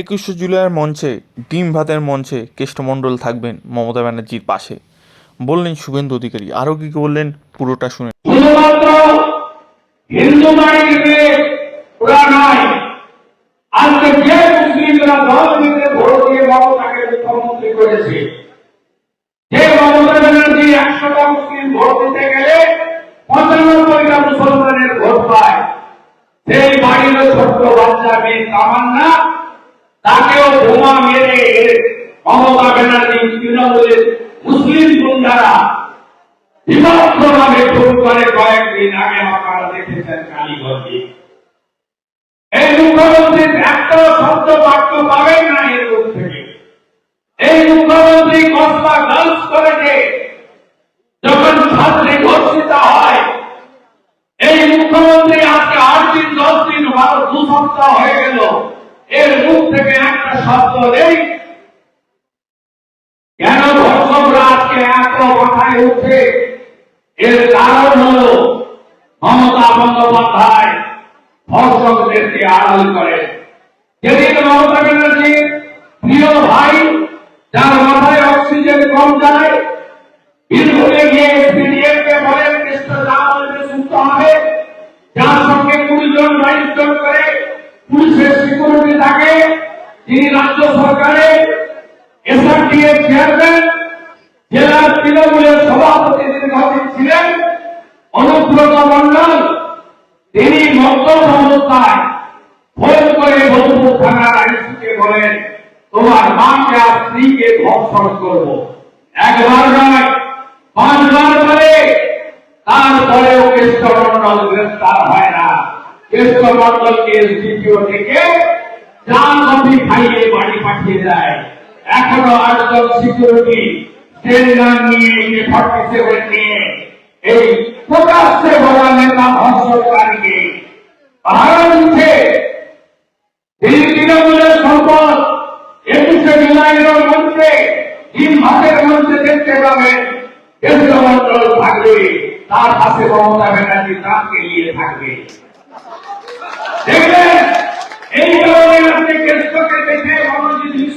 একুশে জুলাইয়ের মঞ্চে, ডিম ভাতের মঞ্চে কেষ্টমণ্ডল থাকবেন মমতা ব্যানার্জির পাশে। বললেন শুভেন্দু অধিকারী, আরও কি বললেন পুরোটা শুনে। মুসলমানের ভোট পায়। সেই ছোট্ট বাচ্চা মেয়ে তাকেও বোমা মেরে মমতা ব্যানার্জি তৃণমূলের মুসলিম গুন্ডারা বিভক্ত ভাবে করে কয়েকদিন আগে আপনারা দেখেছেন কালীগঞ্জে। এই শব্দ বাক্য পাবেন না এর থেকে। এই মুখ্যমন্ত্রী কসবা গার্লস কলেজে যখন ছাত্রী ধর্ষিত হয় এই মুখ্যমন্ত্রী আজকে আট দিন দশ দিন বারো দু সপ্তাহ হয়ে গেল এর মুখ থেকে একটা শব্দ নেই কেন ধর্ষকরা এত মাথায় উঠছে এর কারণ হল মমতা বন্দ্যোপাধ্যায় ধর্ষকদেরকে আড়াল করে। যেদিন মমতা ব্যানার্জির প্রিয় ভাই, যার মাথায় তিনি রাজ্য সরকারের এসআরটিএর চেয়ারম্যান জেলার তৃণমূলের সভাপতি দীর্ঘদিন ছিলেন অনুব্রত মন্ডল তিনি মদ্য অবস্থায় ফোন করে বন্ধু থানার আইসিকে বলেন, তোমার মাকে আর স্ত্রীকে ধর্ষণ করব। একবার নয়, পাঁচবার বলে তারপরেও কেষ্টমন্ডল গ্রেফতার হয় না। কেষ্টমন্ডলকে এসডিপিও থেকে চাল কফি খাইয়ে বাড়ি পাঠিয়ে দেয়। এখনও আটজন সিকিউরিটি ট্রেনার নিয়ে এই ফর্টি সেভেন নিয়ে। এই প্রকাশ্যে বলা নেতা ধর্ষণকারীকে পাহারা দিচ্ছে এই তৃণমূলের সম্পদ একুশে জুলাইয়ের মঞ্চে তিন মাসের মঞ্চে দেখতে পাবেন কেন্দ্রমন্ত্রণ থাকবে, তার পাশে মমতা ব্যানার্জি তাকে নিয়ে থাকবে। দেখবেন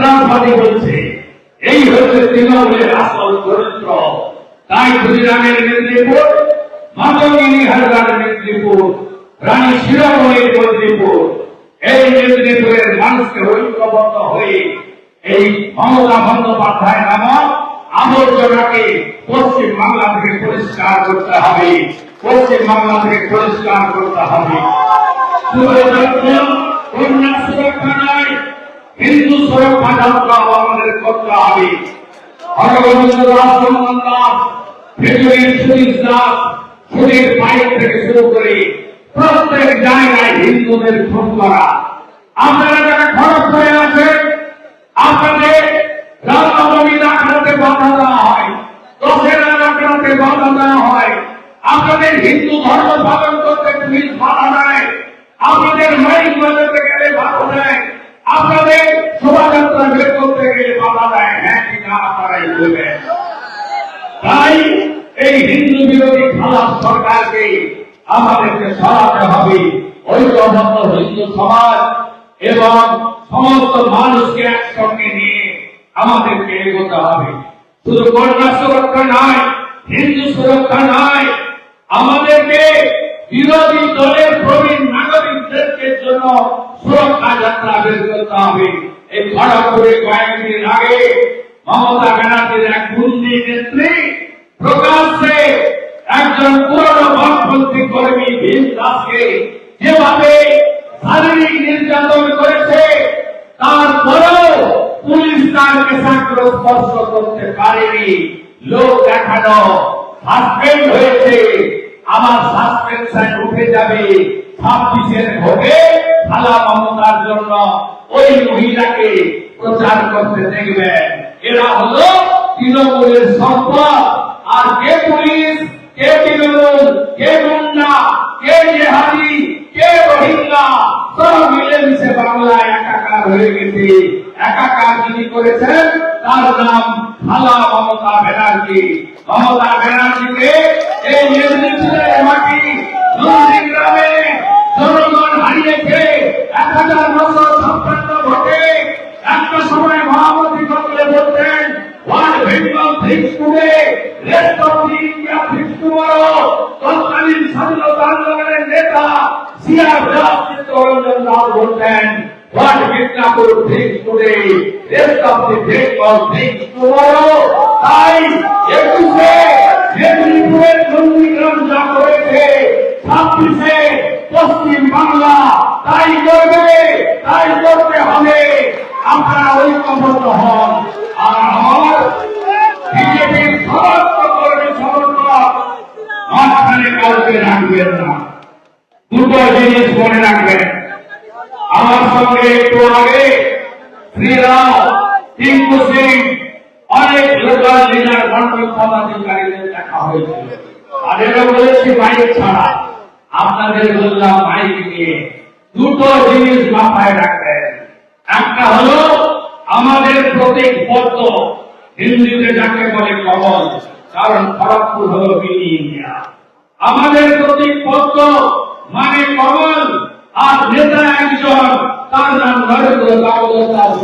সন্ত্রাসবাদী বলছে, এই হচ্ছে তৃণমূলের আসল চরিত্র। তাই ক্ষুদিরামের মেদিনীপুর, মাতঙ্গিনী হালদার মেদিনীপুর, রানী শিরোমণির মেদিনীপুর, এই মেদিনীপুরের মানুষকে ঐক্যবদ্ধ হয়ে এই মমতা বন্দ্যোপাধ্যায় নামক আবর্জনাকে পশ্চিম বাংলা থেকে পরিষ্কার করতে হবে। পশ্চিম বাংলা থেকে পরিষ্কার করতে হবে। কন্যা সুরক্ষা নয়। সুরক্ষা যাত্রা আমাদের করতে হবে আপনাদের হিন্দু ধর্ম পালন করতে পুলিশ বাধা দেয়। আপনাদের মাইক বাজাতে গেলে বাধা দেয়। আপনাদের আপনারাই তাই এই হিন্দু বিরোধী খারাপ সরকারকে আমাদেরকে সরাতে হবে। ঐক্যবদ্ধ হিন্দু সমাজ এবং সমস্ত মানুষকে একসঙ্গে নিয়ে আমাদেরকে এগোতে হবে। শুধু কন্যা সুরক্ষা নয়, হিন্দু সুরক্ষা নয়, আমাদেরকে বিরোধী দলের প্রবীণ নাগরিকদেরকে জন্য সুরক্ষা যাত্রা বের করতে হবে। এই খড়গপুরে কয়েকদিন আগে মমতা ব্যানার্জির এক গুন্ডি নেত্রী প্রকাশ্যে একজন পুরনো বামপন্থী কর্মী ভীম দাসকে যেভাবে শারীরিক নির্যাতন করেছে, তারপরেও পুলিশ চিন্তার পেশাগুলো স্পর্শ করতে পারেনি। লোক দেখানো সাসপেন্ড হয়েছে। আমার সাসপেনশন উঠে যাবে। ছাব্বিশের ভোটে খালা মমতার জন্য ওই মহিলাকে প্রচার করতে দেখবেন। এরা হলো তৃণমূলের সম্পদ আর কে পুলিশ, কে তৃণমূল, কে গুন্ডা, কে জেহাদি, কে রোহিঙ্গা, সব মিলেমিশে বাংলা একাকার হয়ে গেছে। একাকার যিনি করেছেন, তার নাম খালা মমতা ব্যানার্জি। মমতা ব্যানার্জিকে এই মেদিনীপুরের মাটি বেঙ্গল করেছে ছাব্বিশে পশ্চিম বাংলা তাই করবে তাই করতে হবে আপনারা ঐক্যবদ্ধ হন আর আমার দুটো জিনিস মনে রাখবেন। আমার সঙ্গে একটু আগে শ্রীরাম, টিঙ্কু সিং, অনেক লোকাল লিডার মন্ডল পদাধিকারীদের দেখা হয়েছিল এটা বলেছি মাইক ছাড়া। আপনাদের বললাম মাইক নিয়ে। দুটো জিনিস মাথায় রাখবেন। একটা হলো, আমাদের প্রতীক পদ্ম। হিন্দুতে যাকে বলে কবল কারণ খড়গপুর হল মিনি ইন্ডিয়া। আমাদের প্রতি পত্র মানে কবল আর নেতা একজন, তার নাম নরেন্দ্র দামোদর দাস